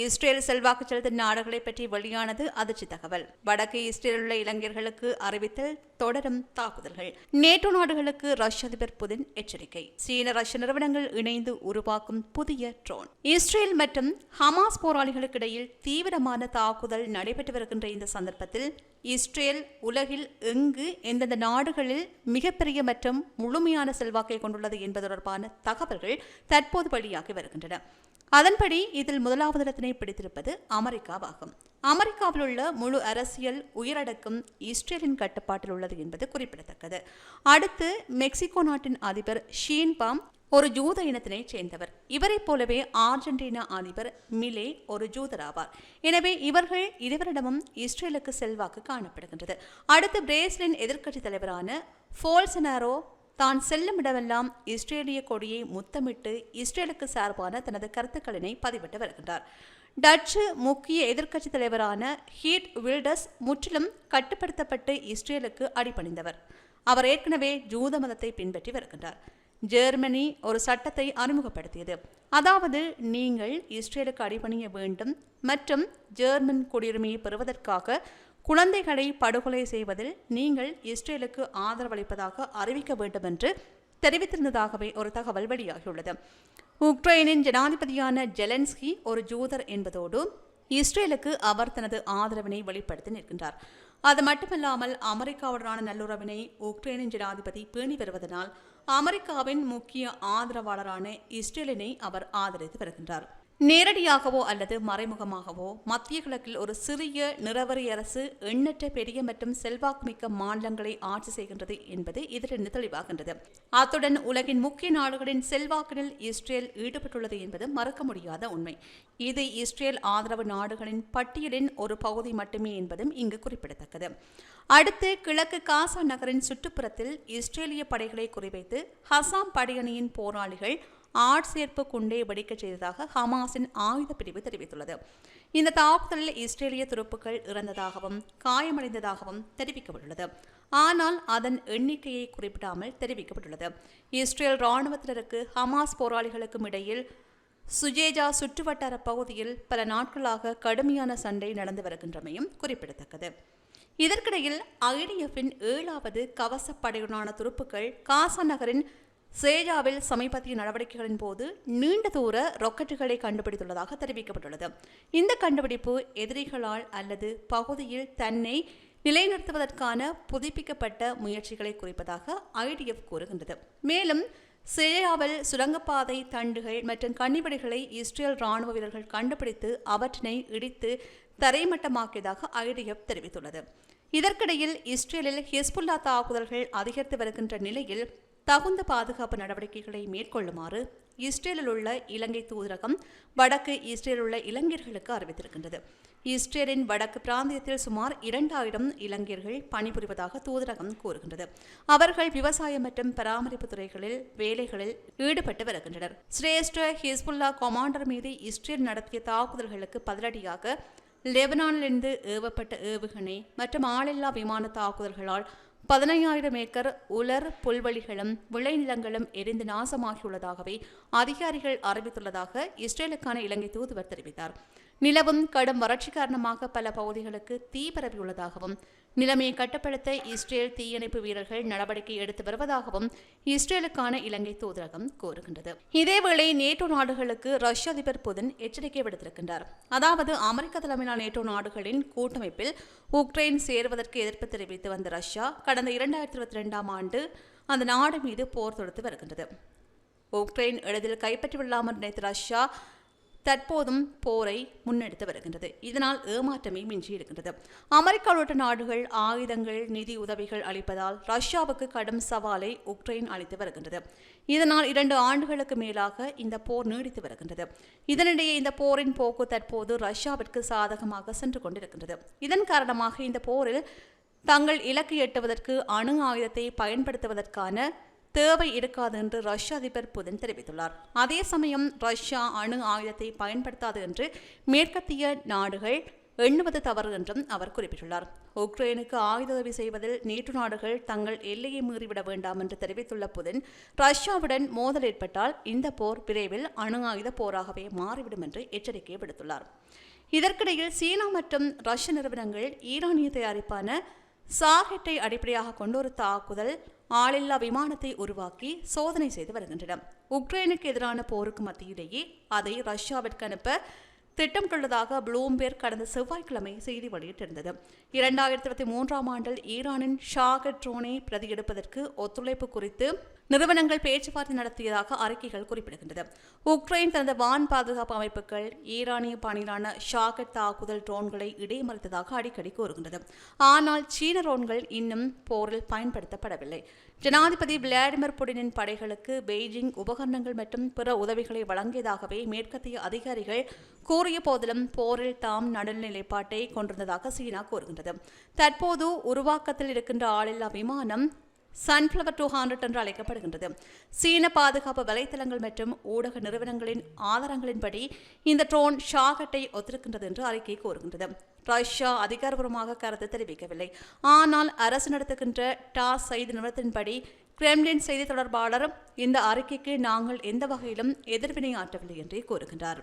Israel செல்வாக்கு செலுத்தும் நாடுகளை பற்றி வெளியானது அதிர்ச்சி தகவல். வடக்கு இஸ்ரேலில் உள்ள இளைஞர்களுக்கு அறிவித்தல் தொடரும் தாக்குதல்கள். நேட்டோ நாடுகளுக்கு ரஷ்ய அதிபர் புதின் எச்சரிக்கை. சீன ரஷ்ய நிறுவனங்கள் இணைந்து உருவாக்கும் புதிய ட்ரோன். இஸ்ரேல் மற்றும் ஹமாஸ் போராளிகளுக்கு இடையில் தீவிரமான தாக்குதல் நடைபெற்று வருகின்ற இந்த சந்தர்ப்பத்தில் இஸ்ரேல் உலகில் எங்கு எந்தெந்த நாடுகளில் மிகப்பெரிய மற்றும் முழுமையான செல்வாக்கை கொண்டுள்ளது என்பது தொடர்பான தகவல்கள் தற்போது வெளியாகி வருகின்றன. அதன்படி இதில் முதலாவது இடத்தினை பிடித்திருப்பது அமெரிக்காவாகும். அமெரிக்காவில் உள்ள முழு அரசியல் உயரடக்கம் இஸ்ரேலின் கட்டுப்பாட்டில் உள்ளது என்பது குறிப்பிடத்தக்கது. அடுத்து மெக்சிகோ நாட்டின் அதிபர் ஷீன்பாம் ஒரு ஜூத இனத்தினைச் சேர்ந்தவர். இவரைப் போலவே ஆர்ஜென்டினா அதிபர் மிலே ஒரு ஜூதர் ஆவார் எனவே இவர்கள் இருவரிடமும் இஸ்ரேலுக்கு செல்வாக்கு காணப்படுகின்றது. அடுத்து பிரேசிலின் எதிர்க்கட்சித் தலைவரான ஃபோல்சனாரோ தான் செல்லும் இடமெல்லாம் இஸ்ரேலிய கொடியை முத்தமிட்டு இஸ்ரேலுக்கு சார்பான தனது கருத்துக்களினை பதிவிட்டு வருகின்றார். டச்சு முக்கிய எதிர்க்கட்சித் தலைவரான ஹீட் வில்டஸ் முற்றிலும் கட்டுப்படுத்தப்பட்டு இஸ்ரேலுக்கு அடிபணிந்தவர். அவர் ஏற்கனவே ஜூத மதத்தை பின்பற்றி வருகின்றார். ஜெர்மனி ஒரு சட்டத்தை அறிமுகப்படுத்தியது. அதாவது நீங்கள் இஸ்ரேலுக்கு அடிபணிய வேண்டும் மற்றும் ஜெர்மன் குடியுரிமையை பெறுவதற்காக குழந்தைகளை படுகொலை செய்வதில் நீங்கள் இஸ்ரேலுக்கு ஆதரவளிப்பதாக அறிவிக்க வேண்டும் என்று தெரிவித்திருந்ததாகவே ஒரு தகவல் வெளியாகியுள்ளது. உக்ரைனின் ஜனாதிபதியான ஜெலன்ஸ்கி ஒரு ஜூதர் என்பதோடு இஸ்ரேலுக்கு அவர் தனது ஆதரவினை வெளிப்படுத்தி நிற்கின்றார். அது மட்டுமல்லாமல் அமெரிக்காவுடனான நல்லுறவினை உக்ரைனின் ஜனாதிபதி பேணி வருவதனால் அமெரிக்காவின் முக்கிய ஆதரவாளரான இஸ்ரேலினை அவர் ஆதரித்து வருகின்றார். நேரடியாகவோ அல்லது மறைமுகமாகவோ மத்திய கிழக்கில் ஒரு சிறிய நிறவரி அரசு எண்ணற்ற பெரிய மற்றும் செல்வாக்குமிக்க மாநிலங்களை ஆட்சி செய்கின்றது என்பது இதிலிருந்து தெளிவாகின்றது. அத்துடன் உலகின் முக்கிய நாடுகளின் செல்வாக்கினில் இஸ்ரேல் ஈடுபட்டுள்ளது என்பது மறக்க முடியாத உண்மை. இது இஸ்ரேல் ஆதரவு நாடுகளின் பட்டியலின் ஒரு பகுதி மட்டுமே என்பதும் இங்கு குறிப்பிடத்தக்கது. அடுத்து கிழக்கு காசா நகரின் சுற்றுப்புறத்தில் இஸ்ரேலிய படைகளை குறிவைத்து ஹசாம் படையணியின் போராளிகள் ஆட்சேர்ப்பு குண்டை வெடிக்கச் செய்ததாக ஹமாஸின் ஆயுத பிரிவு தெரிவித்துள்ளது. இந்த தாக்குதலில் இஸ்ரேலிய துருப்புக்கள் இறந்ததாகவும் காயமடைந்ததாகவும் தெரிவிக்கப்பட்டுள்ளது. ஆனால் அதன் எண்ணிக்கையை குறிப்பிடாமல் தெரிவிக்கப்பட்டுள்ளது. இஸ்ரேல் இராணுவத்தினருக்கு ஹமாஸ் போராளிகளுக்கும் இடையில் சுஜேஜா சுற்றுவட்டார பகுதியில் பல நாட்களாக கடுமையான சண்டை நடந்து வருகின்றமையும் குறிப்பிடத்தக்கது. இதற்கிடையில் ஐடிஎஃப்பின் ஏழாவது கவசப்படையுடனான துருப்புக்கள் காசா நகரின் சேஜாவில் சமீபத்திய நடவடிக்கைகளின் போது நீண்ட தூர ராக்கெட்டுகளை கண்டுபிடித்துள்ளதாக தெரிவிக்கப்பட்டுள்ளது. இந்த கண்டுபிடிப்பு எதிரிகளால் அல்லது பகுதியில் தன்னை நிலைநிறுத்துவதற்கான புதுப்பிக்கப்பட்ட முயற்சிகளை குறிப்பதாக ஐடிஎஃப் கூறுகின்றது. மேலும் சிரியாவில் சுரங்கப்பாதை தண்டுகள் மற்றும் கன்னிவெடிகளை இஸ்ரேல் ராணுவ வீரர்கள் கண்டுபிடித்து அவற்றினை இடித்து தரைமட்டமாக்கியதாக ஐடிஎஃப் தெரிவித்துள்ளது. இதற்கிடையில் இஸ்ரேலில் ஹிஸ்புல்லா தாக்குதல்கள் அதிகரித்து வருகின்ற நிலையில் தகுந்த பாதுகாப்பு நடவடிக்கைகளை மேற்கொள்ளுமாறு இஸ்ரேலில் உள்ள இலங்கை தூதரகம் வடக்கு இஸ்ரேலில் உள்ள இளைஞர்களுக்கு அறிவித்திருக்கின்றது. இஸ்ரேலின் வடக்கு பிராந்தியத்தில் சுமார் இரண்டாயிரம் இளைஞர்கள் பணிபுரிவதாக தூதரகம் கூறுகின்றது. அவர்கள் விவசாயம் மற்றும் பராமரிப்பு துறைகளில் வேலைகளில் ஈடுபட்டு வருகின்றனர். சிரேஷ்ட ஹிஸ்புல்லா கமாண்டர் மீது இஸ்ரேல் நடத்திய தாக்குதல்களுக்கு பதிலடியாக லெபனானிலிருந்து ஏவப்பட்ட ஏவுகணை மற்றும் ஆளில்லா விமான தாக்குதல்களால் பதினையாயிரம் ஏக்கர் உலர் புல்வெளிகளும் விளைநிலங்களும் எரிந்து நாசமாகியுள்ளதாகவே அதிகாரிகள் அறிவித்துள்ளதாக இஸ்ரேலுக்கான இலங்கை தூதுவர் தெரிவித்தார். நிலவும் கடும் வறட்சி காரணமாக பல பகுதிகளுக்கு தீ பரவியுள்ளதாகவும் நிலைமையை கட்டுப்படுத்த இஸ்ரேல் தீயணைப்பு வீரர்கள் நடவடிக்கை எடுத்து வருவதாகவும் இஸ்ரேலுக்கான இலங்கை தூதரகம் கூறுகின்றது. இதேவேளை நேட்டோ நாடுகளுக்கு ரஷ்ய அதிபர் புதின் எச்சரிக்கை விடுத்திருக்கின்றார். அதாவது அமெரிக்க தலைமையிலான நேட்டோ நாடுகளின் கூட்டமைப்பில் உக்ரைன் சேருவதற்கு எதிர்ப்பு தெரிவித்து வந்த ரஷ்யா கடந்த இரண்டாயிரத்தி இருபத்தி ரெண்டாம் ஆண்டு அந்த நாடு மீது போர் தொடுத்து வருகின்றது. உக்ரைன் எளிதில் கைப்பற்றிவிடலாம் நினைத்த ரஷ்யா தற்போதும் போரை முன்னெடுத்து வருகின்றது. இதனால் ஏமாற்றமே மிஞ்சி இருக்கின்றது. அமெரிக்கா உள்ளிட்ட நாடுகள் ஆயுதங்கள் நிதி உதவிகள் அளிப்பதால் ரஷ்யாவுக்கு கடும் சவாலை உக்ரைன் அளித்து வருகின்றது. இதனால் இரண்டு ஆண்டுகளுக்கு மேலாக இந்த போர் நீடித்து வருகின்றது. இதனிடையே இந்த போரின் போக்கு தற்போது ரஷ்யாவிற்கு சாதகமாக சென்று கொண்டிருக்கின்றது. இதன் காரணமாக இந்த போரில் தங்கள் இலக்கு எட்டுவதற்கு அணு ஆயுதத்தை பயன்படுத்துவதற்கான தேவை இருக்காது என்று ரஷ்ய அதிபர் புதின் தெரிவித்துள்ளார். அதே சமயம் ரஷ்யா அணு ஆயுதத்தை பயன்படுத்தாது என்று மேற்கத்திய நாடுகள் எண்ணுவது தவறு என்றும் அவர் குறிப்பிட்டுள்ளார். உக்ரைனுக்கு ஆயுத உதவி செய்வதில் நேற்று நாடுகள் தங்கள் எல்லையை மீறிவிட வேண்டாம் என்று தெரிவித்துள்ள புதின் ரஷ்யாவுடன் மோதல் ஏற்பட்டால் இந்த போர் விரைவில் அணு ஆயுத போராகவே மாறிவிடும் என்று எச்சரிக்கை விடுத்துள்ளார். இதற்கிடையில் சீனா மற்றும் ரஷ்ய நிறுவனங்கள் ஈரானிய தயாரிப்பான சாகெட்டை அடிப்படையாக கொண்டு ஒரு தாக்குதல் ஆளில்லா விமானத்தை உருவாக்கி சோதனை செய்து வருகின்றன. உக்ரைனுக்கு எதிரான போருக்கு மத்தியிலேயே அதை ரஷ்யாவிற்கு அனுப்ப திட்டமிட்டுள்ளதாக ப்ளூம்பேர் கடந்த செவ்வாய்க்கிழமை செய்தி வெளியிட்டிருந்தது. இரண்டாயிரத்தி இருபத்தி மூன்றாம் ஆண்டில் ஈரானின் ஷாக ட்ரோனை பிரதியெடுப்பதற்கு ஒத்துழைப்பு குறித்து நிறுவனங்கள் பேச்சுவார்த்தை நடத்தியதாக அறிக்கைகள் குறிப்பிடுகின்றது. உக்ரைன் தனது வான் பாதுகாப்பு அமைப்புகள் ஈரானிய பாணியிலான ஷாகட் தாக்குதல் ட்ரோன்களை இடைமறித்ததாக அடிக்கடி கூறுகின்றது. ஆனால் சீன ட்ரோன்கள் இன்னும் போரில் பயன்படுத்தப்படவில்லை. ஜனாதிபதி விளாடிமிர் புடினின் படைகளுக்கு பெய்ஜிங் உபகரணங்கள் மற்றும் பிற உதவிகளை வழங்கியதாகவே மேற்கத்திய அதிகாரிகள் கூறிய போதிலும் போரில் தாம் நடுநிலைப்பாட்டை கொண்டிருந்ததாக சீனா கூறுகின்றது. தற்போது உருவாக்கத்தில் இருக்கின்ற ஆளில்லா விமானம் சன்ஃப்ளவர் டூ ஹண்ட்ரட் என்று அழைக்கப்படுகின்றது. சீன பாதுகாப்பு வலைத்தளங்கள் மற்றும் ஊடக நிறுவனங்களின் ஆதாரங்களின்படி இந்த ட்ரோன் ஷாகட்டை ஒத்திருக்கின்றது என்று அறிக்கை கூறுகின்றது. ரஷ்யா அதிகாரபூர்வமாக கருத்து தெரிவிக்கவில்லை. ஆனால் அரசு நடத்துகின்ற டாஸ் செய்தி நிறுவனத்தின்படி கிரெம்லின் செய்தி தொடர்பாளர் இந்த அறிக்கைக்கு நாங்கள் எந்த வகையிலும் எதிர்வினை ஆற்றவில்லை என்றே கூறுகின்றார்.